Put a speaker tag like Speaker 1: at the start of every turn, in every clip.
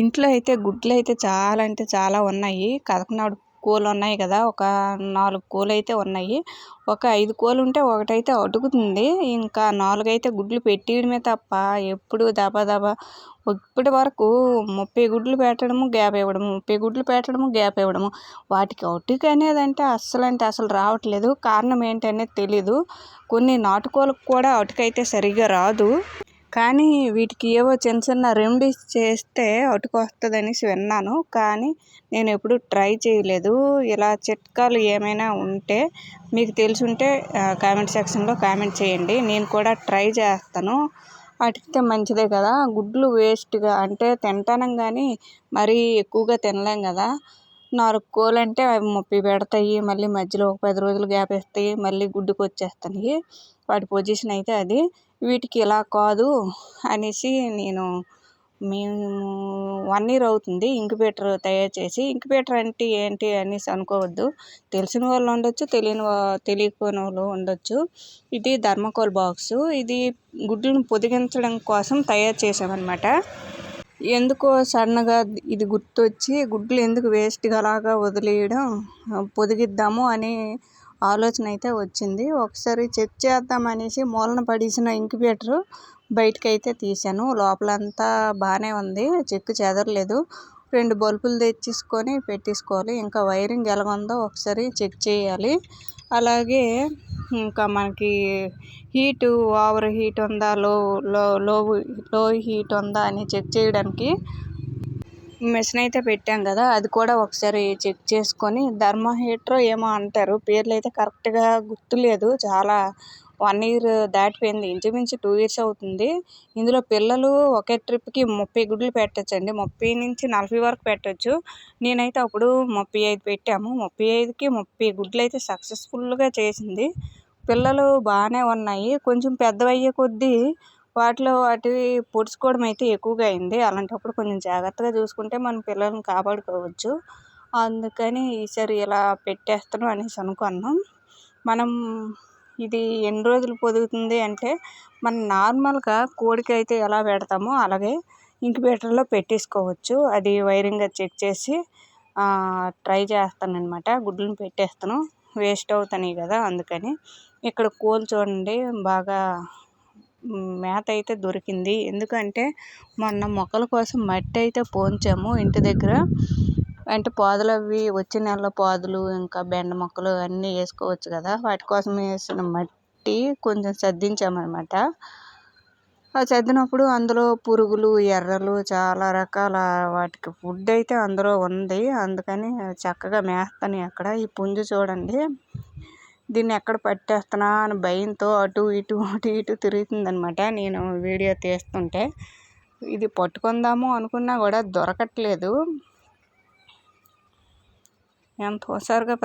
Speaker 1: ఇంట్లో అయితే గుడ్లు అయితే చాలా అంటే చాలా ఉన్నాయి. కదకనాడు కోళ్ళు ఉన్నాయి కదా ఒక నాలుగు కోళ్ళు అయితే ఉన్నాయి. ఒక ఐదు కోళ్ళు ఉంటే ఒకటైతే అడుగుతుంది. ఇంకా నాలుగు అయితే గుడ్లు పెట్టేయడమే తప్ప ఎప్పుడు దబా దబా ఇప్పటి వరకు ముప్పై గుడ్లు పెట్టడము గ్యాప్ ఇవ్వడము ముప్పై గుడ్లు పెట్టడము గ్యాప్ ఇవ్వడము. వాటికి అటుకు అనేది అంటే అస్సలు అంటే అసలు రావట్లేదు. కారణం ఏంటనేది తెలీదు. కొన్ని నాటుకోలకు కూడా అటుకైతే సరిగ్గా రాదు. కానీ వీటికి ఏవో చిన్న చిన్న రెమెడీస్ చేస్తే వస్తుంది అనేసి విన్నాను. కానీ నేను ఎప్పుడు ట్రై చేయలేదు. ఇలా చిట్కాలు ఏమైనా ఉంటే మీకు తెలిసి ఉంటే కామెంట్ సెక్షన్లో కామెంట్ చేయండి. నేను కూడా ట్రై చేస్తాను. అటికితే మంచిదే కదా. గుడ్లు వేస్ట్గా అంటే తింటానం కానీ మరీ ఎక్కువగా తినలేం కదా. నాలుగు కోళ్ళు అంటే అవి ముప్పి పెడతాయి మళ్ళీ మధ్యలో ఒక పది రోజులు గ్యాప్ ఇస్తాయి మళ్ళీ గుడ్డుకు వచ్చేస్తాయి వాటి పొజిషన్ అయితే అది. వీటికి ఇలా కాదు అనేసి నేను మేము వన్ ఇయర్ అవుతుంది ఇంక్యుబేటర్ తయారు చేసి. ఇంక్యుబేటర్ అంటే ఏంటి అనేసి అనుకోవద్దు. తెలిసిన వాళ్ళు ఉండొచ్చు తెలియని తెలియకపోయిన వాళ్ళు ఉండొచ్చు. ఇది ధర్మకోల్ బాక్స్. ఇది గుడ్లను పొదిగించడం కోసం తయారు చేసామన్నమాట ఎందుకో సడన్గా ఇది గుర్తొచ్చి గుడ్లు ఎందుకు వేస్ట్గా అలాగా వదిలేయడం పొదిగిద్దాము అని ఆలోచన అయితే వచ్చింది. ఒకసారి చెక్ చేద్దాం అనేసి మూలన పడేసిన ఇంక్యుబేటర్ బయటకు అయితే తీశాను. లోపలంతా బాగానే ఉంది. చెక్కు చెదరలేదు. రెండు బల్బులు తెచ్చేసుకొని పెట్టేసుకోవాలి. ఇంకా వైరింగ్ ఎలాగుందో ఒకసారి చెక్ చేయాలి. అలాగే ఇంకా మనకి హీటు ఓవర్ హీట్ ఉందా లో లో లో లో హీట్ ఉందా అని చెక్ చేయడానికి మిషన్ అయితే పెట్టాం కదా అది కూడా ఒకసారి చెక్ చేసుకొని ధర్మా హీటర్ ఏమో అంటారు పేర్లు అయితే కరెక్ట్గా గుర్తులేదు చాలా వన్ ఇయర్ దాటిపోయింది ఇంచుమించు టూ ఇయర్స్ అవుతుంది. ఇందులో పిల్లలు ఒకే ట్రిప్కి ముప్పై గుడ్లు పెట్టచ్చండి ముప్పై నుంచి నలభై వరకు పెట్టచ్చు. నేనైతే అప్పుడు ముప్పై ఐదు పెట్టాము ముప్పై ఐదుకి ముప్పై గుడ్లు అయితే సక్సెస్ఫుల్గా చేసింది. పిల్లలు బాగానే ఉన్నాయి కొంచెం పెద్దవయ్యే కొద్దీ వాటిలో వాటివి పొడుచుకోవడం అయితే ఎక్కువగా అయింది. అలాంటప్పుడు కొంచెం జాగ్రత్తగా చూసుకుంటే మన పిల్లల్ని కాపాడుకోవచ్చు. అందుకని ఈసారి ఇలా పెట్టేస్తాను అనేసి అనుకున్నాం. మనం ఇది ఎన్ని రోజులు పొదుగుతుంది అంటే మనం నార్మల్గా కోడికి అయితే ఎలా పెడతామో అలాగే ఇంక్యుబేటర్లో పెట్టేసుకోవచ్చు. అది వైరింగ్ చెక్ చేసి ట్రై చేస్తాను అనమాట గుడ్లను పెట్టేస్తాను వేస్ట్ అవుతున్నాయి కదా అందుకని. ఇక్కడ కోళ్ళు చూడండి బాగా మేత అయితే దొరికింది. ఎందుకంటే మొన్న మొక్కల కోసం మట్టి అయితే పోంచాము ఇంటి దగ్గర. అంటే పాదులు అవి వచ్చే నెలలో పాదులు ఇంకా బెండ మొక్కలు అన్నీ వేసుకోవచ్చు కదా. వాటి కోసం వేసిన మట్టి కొంచెం సర్దించామన్నమాట. ఆ సర్దినప్పుడు అందులో పురుగులు ఎర్రలు చాలా రకాల వాటికి ఫుడ్ అయితే అందులో ఉంది. అందుకని చక్కగా మేస్తాను అక్కడ. ఈ పుంజు చూడండి. దీన్ని ఎక్కడ పట్టేస్తున్నా అని భయంతో అటు ఇటు అటు ఇటు తిరుగుతుందనమాట నేను వీడియో తీస్తుంటే. ఇది పట్టుకుందాము అనుకున్నా కూడా దొరకట్లేదు. ఎంత హుషారుగా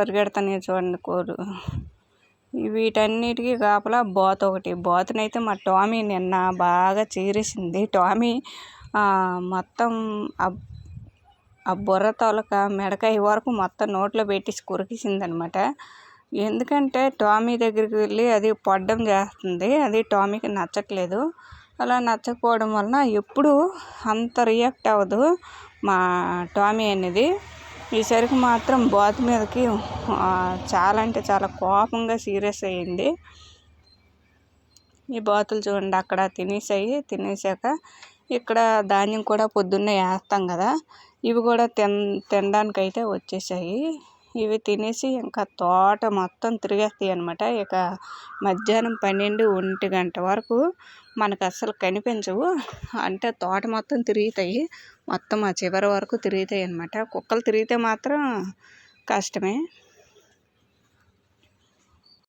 Speaker 1: నేను చూడండి కోరు వీటన్నిటికీ కాపలా బాతు ఒకటి. బాతునైతే మా టామీ నిన్న బాగా చీరేసింది. టామీ మొత్తం ఆ బుర్ర తొలక మెడకాయ వరకు మొత్తం నోట్లో పెట్టేసి కొరికేసింది అనమాట ఎందుకంటే టామీ దగ్గరికి వెళ్ళి అది పడ్డం చేస్తుంది. అది టామీకి నచ్చట్లేదు. అలా నచ్చకపోవడం వలన ఎప్పుడు అంత రియాక్ట్ అవ్వదు మా టామీ అనేది. ఈసరికి మాత్రం బాతు మీదకి చాలా అంటే చాలా కోపంగా సీరియస్ అయ్యింది. ఈ బాతులు చూడండి అక్కడ తినేసాయి. తినేసాక ఇక్కడ ధాన్యం కూడా పొద్దున్నే వేస్తాం కదా. ఇవి కూడా తిన్ తినడానికైతే వచ్చేసాయి. ఇవి తినేసి ఇంకా తోట మొత్తం తిరిగేస్తాయి అనమాట ఇక మధ్యాహ్నం పన్నెండు ఒంటి గంట వరకు మనకు అస్సలు కనిపించవు. అంటే తోట మొత్తం తిరుగుతాయి. మొత్తం ఆ చివరి వరకు తిరుగుతాయి అనమాట కుక్కలు తిరిగితే మాత్రం కష్టమే.